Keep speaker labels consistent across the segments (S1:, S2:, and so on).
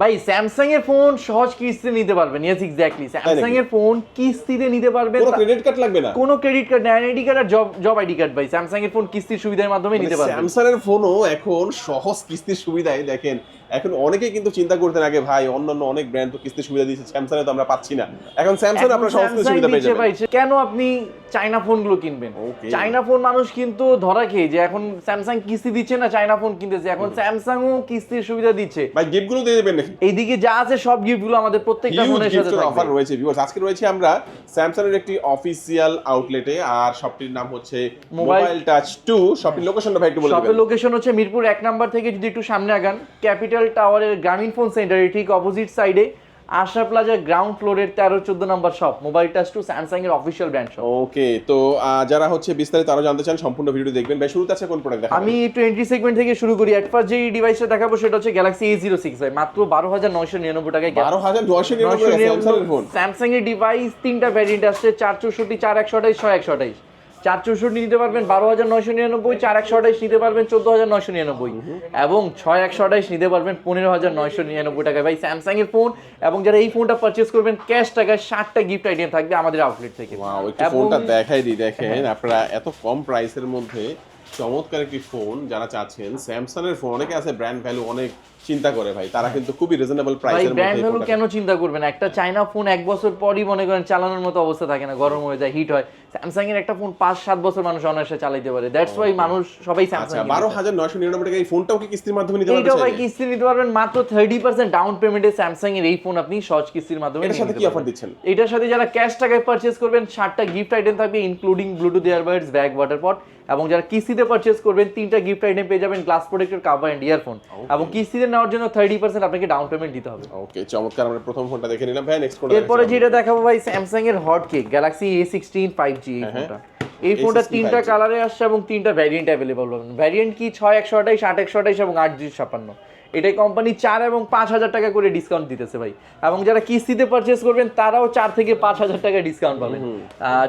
S1: ভাই স্যামসাং এর ফোন সহজ কিস্তিতে নিতে পারবেন। ইয়েস এক্স্যাক্টলি স্যামসাং এর ফোন কিস্তিতে নিতে পারবেন।
S2: কোনো ক্রেডিট কার্ড লাগবে না?
S1: কোনো ক্রেডিট কার্ড না। আইডি কার্ড আর জব জব আইডি কার্ড ভাই। স্যামসাং এর ফোন কিস্তির সুবিধার মাধ্যমে নিতে পারবেন।
S2: স্যামসাং এর ফোনও এখন সহজ কিস্তির সুবিধায় দেখেন এখন অনেকেই কিন্তু চিন্তা করতেন আগে ভাই অন্যান্য অনেক ব্র্যান্ড তো কিস্তির সুবিধা দিচ্ছে স্যামসাং এ তো আমরা পাচ্ছি না। এখন স্যামসাং আপনারা
S1: Samsung
S2: সুবিধা পেয়ে যাবেন।
S1: কেন আপনি চাইনা ফোনগুলো কিনবেন. চাইনা ফোন মানুষ কিন্তু ধরা খেয়ে যে এখন স্যামসাং কিস্তি দিচ্ছে না চাইনা ফোন কিনতেছে এখন স্যামসাংও কিস্তির সুবিধা দিচ্ছে।
S2: ভাই গিফটগুলো দিয়ে দেবেন নাকি?
S1: এইদিকে যা আছে সব গিফটগুলো আমাদের প্রত্যেকটা ফোনের সাথে
S2: গিফটের অফার রয়েছে ভিউয়ার্স আজকে রয়েছে আমরা স্যামসাং এর একটি অফিসিয়াল আউটলেটে আর শপটির নাম হচ্ছে মোবাইল টাচ 2 শপটির লোকেশনটা ভাই একটু বলে দিবেন।
S1: শপের লোকেশন হচ্ছে মিরপুর এক নাম্বার থেকে যদি একটু সামনে আগান ক্যাপিটাল টাওয়ারের গ্রামীণ ফোন সেন্টারের ঠিক অপোজিট সাইডে আশা প্লাজার গ্রাউন্ড ফ্লোরের তেরো চোদ্দ number shop mobile touch two Samsung এর অফিসিয়াল ব্র্যান্ড শপ
S2: ওকে তো যারা হচ্ছে বিস্তারিত আরও জানতে চান সম্পূর্ণ ভিডিও দেখবেন। ভাই শুরুতে আছে কোন প্রোডাক্ট দেখাবেন?
S1: আমি টোয়েন্টি সেগমেন্ট থেকে শুরু করি। এট ফার্স্ট যে ডিভাইসটা দেখাবো সেটা হচ্ছে গ্যালাক্সি এ জিরো সিক্স ভাই। মাত্র বারো হাজার নয়শো নিরানব্বই টাকায়
S2: বারো হাজার নয়শো নিরানব্বই স্যামসাং এর
S1: ডিভাইস তিনটা ভ্যারিয়েন্ট আসছে চার চৌষট্টি চার একশো আঠাইশ ছয় একশো আঠাইশ চার চৌষট্টি নিতে পারবেন বারো হাজার নয়শো নিরানব্বই চার একশো আঠাইশ নিতে পারবেন চোদ্দ হাজার নয়শো নিরানব্বই এবং ছয় একশো আঠাইশ নিতে পারবেন পনেরো হাজার নয়শো নিরানব্বই টাকায়। ভাই স্যামসাং এর ফোন এবং যারা এই ফোনটা পারচেস করবেন ক্যাশ টাকায় ষাটটা গিফট আইটেম থাকবে আমাদের আউটলেট থেকে।
S2: ফোনটা দেখাই দিই দেখেন আপনারা এত কম প্রাইসের মধ্যে চমৎকার একটি ফোন যারা চাচ্ছেন। স্যামসাং এর ফোন অনেকে আছে ব্র্যান্ড ভ্যালু অনেক চিন্তা করে ভাই তারা কিন্তু খুবই রিজনেবল প্রাইসের
S1: ব্র্যান্ড ভ্যালু কেন চিন্তা করবেন? একটা চাইনা ফোন এক বছর পরই মনে করেন চালানোর মতো অবস্থা থাকে না গরম হয়ে যায় হিট হয়। স্যামসাং এর একটা ফোন পাঁচ সাত বছর মানুষ অনায়াসে চালাইতে পারে। দ্যাটস ওয়াই মানুষ সবাই
S2: আচ্ছা
S1: স্যামসাং
S2: নয়শো নিরানব্বই টাকা এই ফোনটাও কি কিস্তির মাধ্যমে নিতে পারবেন
S1: ভাই কিস্তি নিতে পারবেন মাত্র থার্টি পার্সেন্ট ডাউন পেমেন্টে স্যামসাং এর এই ফোন আপনি সহজ কিস্তির মাধ্যমে
S2: এটার সাথে কি অফার দিচ্ছেন?
S1: এটার সাথে যারা ক্যাশ টাকায় পারচেস করবেন ষাটটা গিফট আইটেম থাকবে including Bluetooth earbuds bag water pot এবং যারা কিস্তিতে পারচেস করবেন তিনটা গিফট আইটেম পেয়ে যাবেন glass protector cover and earphone এবং কিস্তিতে নেওয়ার জন্য থার্টি পার্সেন্ট আপনাকে ডাউন পেমেন্ট দিতে হবে।
S2: ওকে চমৎকার। আমরা প্রথম ফোনটা দেখে নিলাম। ভাই নেক্সট কোন
S1: এরপরে যেটা দেখাবো ভাই স্যামসাং এর hot cake Galaxy A sixteen five G এই
S2: হ্যাঁ, হ্যাঁ।
S1: ফোনটা এই ফোনটা তিনটা
S2: 5G
S1: কালারে আসছে এবং তিনটা ভ্যারিয়েন্ট অ্যাভেলেবল পাবেন ভ্যারিয়েন্ট কি? ছয় একশো আঠাইশ আট একশো আঠাইশ এবং আট জি ছাপ্পান্ন এটাই কোম্পানি চার এবং পাঁচ হাজার টাকা করে ডিসকাউন্ট দিতেছে ভাই। এবং যারা কিস্তিতে পারচেস করবেন তারাও চার থেকে পাঁচ হাজার টাকা ডিসকাউন্ট পাবেন।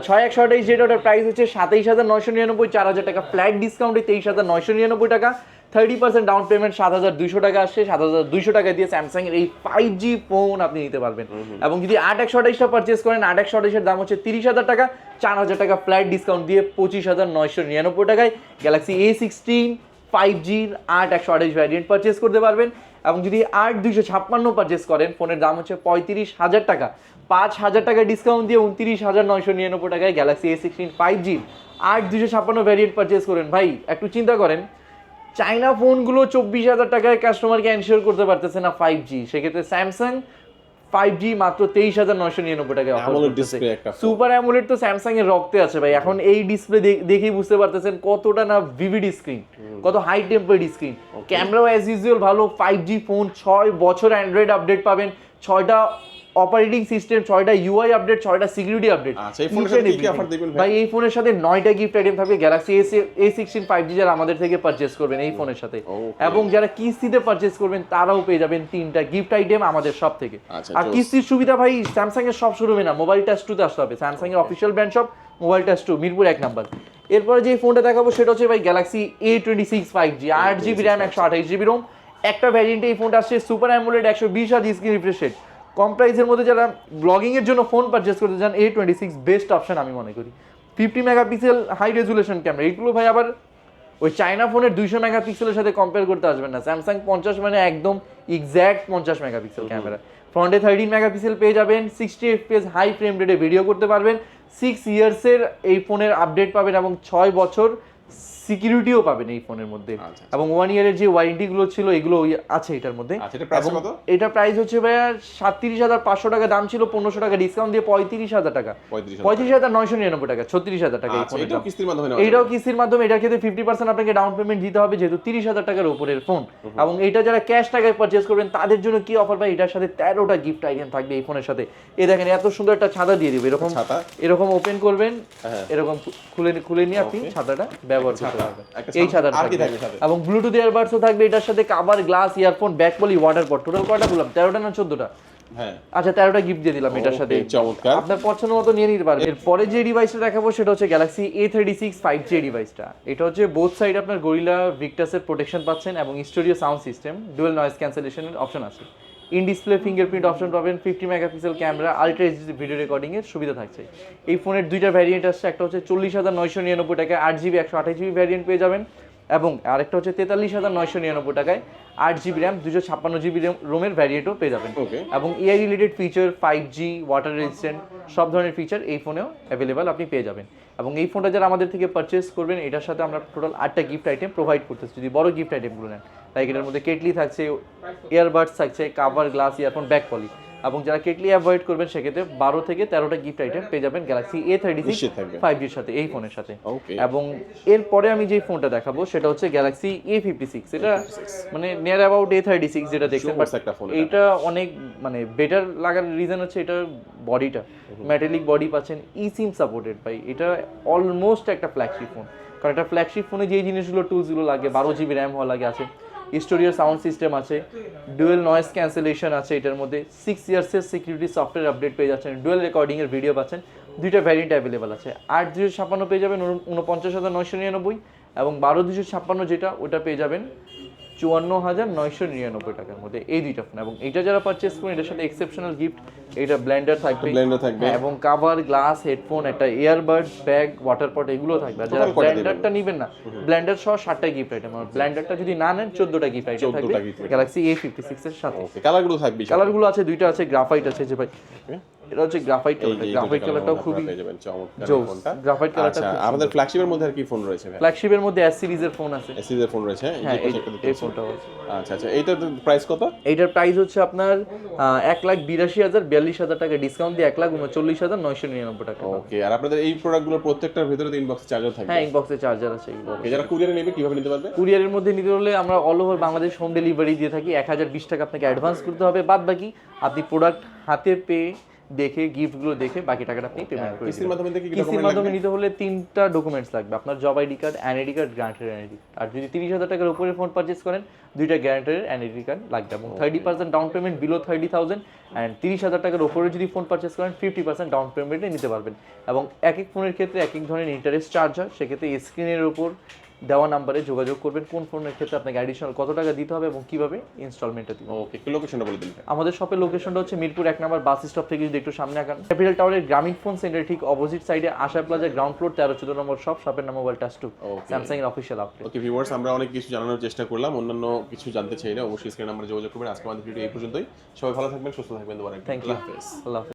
S1: ছয় একশো আঠাইশ যেটা ওটার প্রাইস হচ্ছে সাতাইশ হাজার নয়শো নিরানব্বই চার হাজার টাকা। ফ্ল্যাট ডিসকাউন্টে তেইশ হাজার নয়শো নিরানব্বই টাকা। থার্টি পার্সেন্ট ডাউন পেমেন্ট সাত হাজার দুইশো টাকা আসছে সাত হাজার দুইশো টাকা দিয়ে স্যামসাং এর এই ফাইভ জি ফোন আপনি নিতে পারবেন। এবং যদি আট একশো আঠাইশটা পারচেস করেন আট একশো আঠাইশের দাম হচ্ছে তিরিশ হাজার টাকা। চার হাজার টাকা ফ্ল্যাট ডিসকাউন্ট দিয়ে পঁচিশ হাজার নয়শো নিরানব্বই টাকায় গ্যালাক্সি এ সিক্সটিন ফাইভ জির আট একশো আঠাইশ ভ্যারিয়েন্ট পারচেস করতে পারবেন। এবং যদি আট দুইশো ছাপ্পান্ন পারচেস করেন, ফোনের দাম হচ্ছে পঁয়ত্রিশ হাজার টাকা। পাঁচ হাজার টাকা ডিসকাউন্ট দিয়ে উনত্রিশ হাজার নয়শো নিরানব্বই টাকায় Galaxy A sixteen five G আট দুইশো ছাপ্পান্ন ভ্যারিয়েন্ট পারচেস করেন। ভাই, একটু চিন্তা করেন চাইনা ফোনগুলো চব্বিশ হাজার টাকায় কাস্টমারকে এনশিওর করতে পারতেছে না ফাইভ জি সেক্ষেত্রে স্যামসাং ফাইভ জি মাত্র তেইশ হাজার নয়শো নিরানব্বই
S2: টাকা।
S1: সুপার অ্যামোলেড তো স্যামসাং এর রক্তে আছে ভাই। এখন এই ডিসপ্লে দেখেই বুঝতে পারতেছেন কতটা না ভিভিড স্ক্রিন কত হাই টেম্পার্ড স্ক্রিন ক্যামেরাও অ্যাজ ইউজুয়াল ভালো ফাইভ জি ফোন ছয় বছর অ্যান্ড্রয়েড আপডেট পাবেন ছয়টা অপারেটিং সিস্টেম ছয়টা ইউআই আপডেট ছয়টা সিকিউরিটি আপডেট
S2: আচ্ছা, offer দিবেন ভাই?
S1: এই ফোনের সাথে নয়টা গিফট আইটেম থাকবে Galaxy A sixteen five G যারা আমাদের থেকে পারচেস করবেন এই ফোনের সাথে। এবং যারা কিস্তিতে পারচেস করবেন তারাও পেয়ে যাবেন তিনটা গিফট আইটেম আমাদের সব থেকে।
S2: আচ্ছা,
S1: আর কিস্তির সুবিধা ভাই স্যামসাং এর সব শুরু হবে না মোবাইল টাচ টুতে আসতে হবে। স্যামসাং এর official brand shop mobile touch two Mirpur এক নাম্বার। এরপরে যে ফোনটা দেখাবো সেটা হচ্ছে ভাই Galaxy A twenty six five G আট জিবি র্যাম একশো আঠাইশ জিবি রোম একটা ভ্যারিয়েন্টে এই ফোনটা আসছে সুপার অ্যামোলেড একশো বিশ হাজার স্ক্রিন রিফ্রেশ রেট কম প্রাইসের মধ্যে যারা ব্লগিংয়ের জন্য ফোন পারচেস করতে চান A twenty six best option আমি মনে করি। Fifty megapixel high resolution camera এইগুলো ভাই আবার ওই চায়না ফোনের দুইশো মেগাপিক্সেলের সাথে কম্পেয়ার করতে আসবেন না। স্যামসাং পঞ্চাশ মানে একদম এক্স্যাক্ট পঞ্চাশ মেগাপিক্সেল ক্যামেরা ফ্রন্টে থার্টিন মেগাপিক্সেল পেয়ে যাবেন সিক্সটি এফপিএস হাই ফ্রেম রেটে ভিডিও করতে পারবেন। সিক্স ইয়ার্সের এই ফোনের আপডেট পাবেন এবং ছয় বছর সিকিউরিটিও পাবেন এই ফোনের মধ্যে।
S2: আচ্ছা,
S1: এবং ওয়ান ইয়ারের যে ওয়ারেন্টিগুলো ছিল এগুলো আছে এটার মধ্যে।
S2: আচ্ছা?
S1: এটা প্রাইস হচ্ছে ভাইয়া সাতত্রিশ হাজার পাঁচশো টাকা দাম ছিল পনেরোশো টাকা ডিসকাউন্ট দিয়ে পঁয়ত্রিশ হাজার টাকা। পঁয়ত্রিশ হাজার নয়শো নিরানব্বই টাকা ছত্রিশ হাজার টাকা
S2: আচ্ছা এটাও কিস্তির মাধ্যমে
S1: এটার ক্ষেত্রে ফিফটি পার্সেন্ট আপনাকে ডাউন পেমেন্ট দিতে হবে যেহেতু তিরিশ হাজার টাকার উপরের ফোন এবং এটা যারা ক্যাশ টাকায় পারচেস করবেন তাদের জন্য কি অফার পাই এটার সাথে তেরোটা গিফট আইটেম থাকবে এই ফোনের সাথে। এ দেখেন এত সুন্দর একটা ছাতা দিয়ে দিবে। এরকম এরকম ওপেন করবেন
S2: হ্যাঁ।
S1: এরকম খুলে খুলে নিয়ে আপনি. ছাতাটা ব্যবহার করতে
S2: ছাতা।
S1: পারবেন এই। ছাতাটা থাকবে। এবং ব্লুটুথ ইয়ারবাডসও থাকবে এটার সাথে cover glass earphone back water pot total কয়টা বললাম তেরোটা না চোদ্দটা
S2: হ্যাঁ
S1: আচ্ছা তেরোটা গিফট দিয়ে দিলাম এটার সাথে
S2: চমৎকার।
S1: আপনার পছন্দ মতো নিয়ে নিতে পারবেন এরপরে যে ডিভাইসটা দেখাবো সেটা হচ্ছে Galaxy A thirty six five G ডিভাইসটা এটা হচ্ছে বোথ সাইড আপনার গরিলা ভিক্টাসের প্রোটেকশন পাচ্ছেন এবং studio sound system dual noise ক্যান্সেলেশনের option আছে ইন ডিসপ্লে ফিঙ্গারপ্রিন্ট অপশন পাবেন fifty megapixel camera ultra HD video recording এর সুবিধা থাকছে। এই ফোনের দুইটা ভ্যারিয়েন্ট আসছে একটা হচ্ছে চল্লিশ হাজার নয়শো নিরানব্বই টাকায় আট জিবি একশো আঠাশ জিবি ভ্যারিয়েন্ট পেয়ে যাবেন এবং আরেকটা হচ্ছে তেতাল্লিশ হাজার নয়শো নিরানব্বই টাকায় আট জিবি র্যাম দুশো ছাপ্পান্ন জিবি রোমের ভ্যারিয়েন্টও পেয়ে যাবেন।
S2: ওকে
S1: এবং AI related feature five G water resistant সব ধরনের ফিচার এই ফোনেও অ্যাভেলেবেল আপনি পেয়ে যাবেন। এবং এই ফোনটা যারা আমাদের থেকে পারচেস করবেন এটার সাথে আমরা টোটাল আটটা গিফট আইটেম প্রোভাইড করতেছি। যদি বড় গিফট আইটেমগুলো নেন। লাইক এটার মধ্যে কেটলি থাকছে ইয়ারবাডস থাকছে cover glass earphone back poly এবং যারা কেটলি অ্যাভয়েড করবেন সেক্ষেত্রে বারো থেকে তেরোটা গিফট আইটেম পেয়ে যাবেন Galaxy A thirty six five জির সাথে এই ফোনের সাথে। এবং এরপরে আমি যে ফোনটা দেখাবো সেটা হচ্ছে গ্যালাক্সি এ ফিফটি সিক্স এটা মানে near about A thirty six যেটা দেখছেন। এইটা অনেক মানে বেটার লাগার রিজন হচ্ছে এটার বডিটা ম্যাটেলিক বডি পাচ্ছেন ই সিম সাপোর্টেড ভাই। এটা অলমোস্ট একটা ফ্ল্যাগশিপ ফোন কারণ একটা ফ্ল্যাগশিপ ফোনে যে জিনিসগুলো টুলসগুলো লাগে বারো জিবি র্যাম হওয়া লাগে আছে। স্টোরিয়ার সাউন্ড সিস্টেম আছে ডুয়েল নয়েস ক্যান্সেলেশন আছে এটার মধ্যে সিক্স ইয়ার্সের সিকিউরিটি সফটওয়্যার আপডেট পেয়ে যাচ্ছেন ডুয়েল রেকর্ডিংয়ের ভিডিও পাচ্ছেন, দুইটা ভ্যারিয়েন্ট অ্যাভেলেবেল আছে। আট দুশো ছাপ্পান্ন পেয়ে যাবেন উনপঞ্চাশ হাজার নয়শো নিরানব্বই এবং বারো দুশো ছাপ্পান্ন যেটা, ওটা পেয়ে যাবেন চুয়ান্ন হাজার নয়শো নিরানব্বই টাকার মধ্যে এই দুইটা ফোন এবং এটা যারা পারচেস করেন এটার সাথে এক্সেপশনাল গিফট এটা ব্লেন্ডার থাকবে।
S2: ব্লেন্ডার থাকবে।
S1: হ্যাঁ, এবং কাভার গ্লাস হেডফোন একটা ইয়ারবাড ব্যাগ ওয়াটার পট এগুলো থাকবে। যারা ব্লেন্ডারটা নেবেন না ব্লেন্ডার সহ ষাটটা গিফট আইটেম আর ব্লেন্ডারটা যদি না নেন চোদ্দটা গিফট আইটেম থাকবে। গ্যালাক্সি এ ফিফটি সিক্স এর সাথে।
S2: কালারগুলো থাকবে
S1: কালারগুলো আছে দুইটা আছে গ্রাফাইট আছে যে ভাই এটা হচ্ছে গ্রাফাইট
S2: এই
S1: গ্রাফাইট কালারটাও খুবই জোস। গ্রাফাইট কালারটা
S2: আচ্ছা আমাদের ফ্ল্যাগশিপের মধ্যে আর কি ফোন রয়েছে ভাই?
S1: ফ্ল্যাগশিপের মধ্যে এস সিরিজের ফোন আছে।
S2: এসিজের ফোন রয়েছে এই
S1: হ্যাঁ এই। ফোনটাও আছে
S2: আচ্ছা আচ্ছা এইটার প্রাইস কত?
S1: এইটার প্রাইস হচ্ছে আপনার এক লাখ বিরাশি হাজার বিয়াল্লিশ হাজার টাকা। ডিসকাউন্ট দিয়ে এক লাখ উনচল্লিশ হাজার নয়শো নিরানব্বই টাকা।
S2: ওকে আর আপনাদের এই প্রোডাক্টগুলোর প্রত্যেকটার ভিতরে তো ইনবক্স চার্জার থাকবে।
S1: হ্যাঁ ইনবক্সে চার্জার আছে এগুলো।
S2: যারা কুরিয়ারে নেবে কীভাবে নিতে পারবে?
S1: কুরিয়ারের মধ্যে নিতে হলে আমরা all over Bangladesh home delivery দিয়ে থাকি। এক হাজার বিশ টাকা আপনাকে অ্যাডভান্স করতে হবে। বাদ বাকি আপনি প্রোডাক্ট হাতে পেয়ে দেখে গিফটগুলো দেখে বাকি টাকাটা আপনি পেমেন্ট করে
S2: কিস্তির মাধ্যমে দেখি
S1: কিস্তির মাধ্যমে নিতে হলে তিনটা ডকুমেন্টস লাগবে। আপনার job ID card NID card গ্রান্টের NID আর যদি তিরিশ হাজার টাকার উপরে ফোন পারচেস করেন দুইটা গ্যারান্টারের এনআইডি কার্ড লাগবে। এবং thirty percent down payment below thirty thousand and তিরিশ হাজার টাকার উপরে যদি ফোন পারচেস করেন ফিফটি পার্সেন্ট ডাউন পেমেন্টে নিতে পারবেন। এবং এক এক ফোনের ক্ষেত্রে এক এক ধরনের ইন্টারেস্ট চার্জ হয়। সেক্ষেত্রে স্ক্রিনের উপর দেওয়া নাম্বারে যোগাযোগ করবেন কোন ফোনের ক্ষেত্রে আপনাকে অ্যাডিশনাল কত টাকা দিতে হবে এবং কীভাবে ইনস্টলমেন্টটা হবে।
S2: ওকে একটু লোকেশনটা বলে দিন।
S1: আমাদের শপের লোকেশনটা হচ্ছে মিরপুর এক নম্বর বাস স্টপ থেকে যদি একটু সামনে আঁকান ক্যাপিটাল টাওয়ারের গ্রামীণ ফোন সেন্টার ঠিক অপোজিট সাইডে আশা প্লাজা গ্রাউন্ড ফ্লোর তেরো চোদ্দ নম্বর শপ শপের নাম মোবাইল টাচ টু স্যামসাং এর অফিসিয়াল আউটলেট
S2: ওকে ভিউয়ার্স আমরা অনেক কিছু জানানোর চেষ্টা করলাম অন্যান্য কিছু জানতে চাইলে অবশ্যই স্ক্রিন নাম্বারে যোগাযোগ করবেন। আজকে আমাদের ভিডিও এই পর্যন্তই। সবাই ভালো থাকবেন সুস্থ থাকবেন দুবার
S1: থ্যাংক ইউ আল্লাহ